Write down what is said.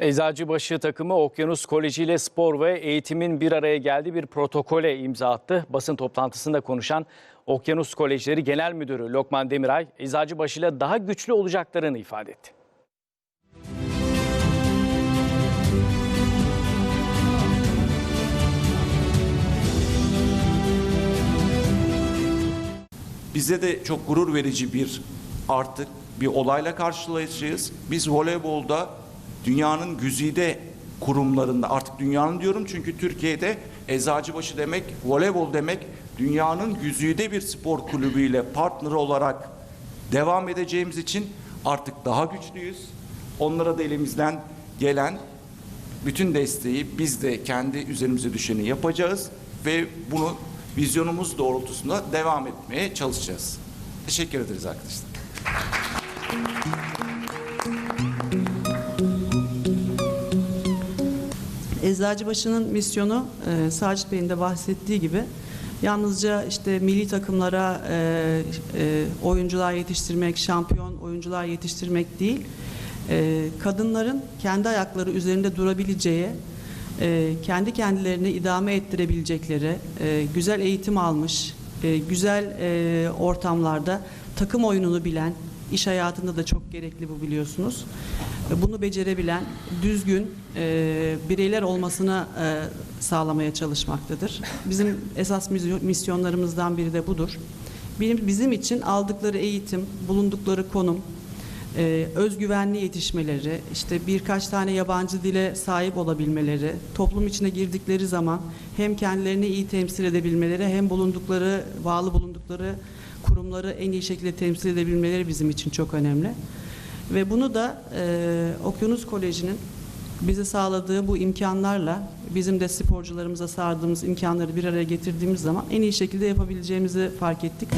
Eczacıbaşı takımı Okyanus Koleji ile spor ve eğitimin bir araya geldiği bir protokole imza attı. Basın toplantısında konuşan Okyanus Kolejleri Genel Müdürü Lokman Demiray, Eczacıbaşı ile daha güçlü olacaklarını ifade etti. Bize de çok gurur verici bir artık bir olayla karşılaşacağız. Biz voleybolda dünyanın güzide kurumlarında artık dünyanın diyorum çünkü Türkiye'de Eczacıbaşı demek, voleybol demek dünyanın güzide bir spor kulübüyle partner olarak devam edeceğimiz için artık daha güçlüyüz. Onlara da elimizden gelen bütün desteği biz de kendi üzerimize düşeni yapacağız ve bunu vizyonumuz doğrultusunda devam etmeye çalışacağız. Teşekkür ederiz arkadaşlar. Eczacıbaşı'nın misyonu e, Sacit Bey'in de bahsettiği gibi yalnızca işte milli takımlara e, e, oyuncular yetiştirmek, şampiyon oyuncular yetiştirmek değil, e, kadınların kendi ayakları üzerinde durabileceği, e, kendi kendilerini idame ettirebilecekleri, e, güzel eğitim almış, e, güzel e, ortamlarda takım oyununu bilen, iş hayatında da çok gerekli bu biliyorsunuz. Bunu becerebilen, düzgün e, bireyler olmasını e, sağlamaya çalışmaktadır. Bizim esas misyo- misyonlarımızdan biri de budur. Benim, bizim için aldıkları eğitim, bulundukları konum, e, özgüvenli yetişmeleri, işte birkaç tane yabancı dile sahip olabilmeleri, toplum içine girdikleri zaman hem kendilerini iyi temsil edebilmeleri hem bulundukları, bağlı bulundukları kurumları en iyi şekilde temsil edebilmeleri bizim için çok önemli. Ve bunu da e, Okyanus Koleji'nin bize sağladığı bu imkanlarla bizim de sporcularımıza sağladığımız imkanları bir araya getirdiğimiz zaman en iyi şekilde yapabileceğimizi fark ettik.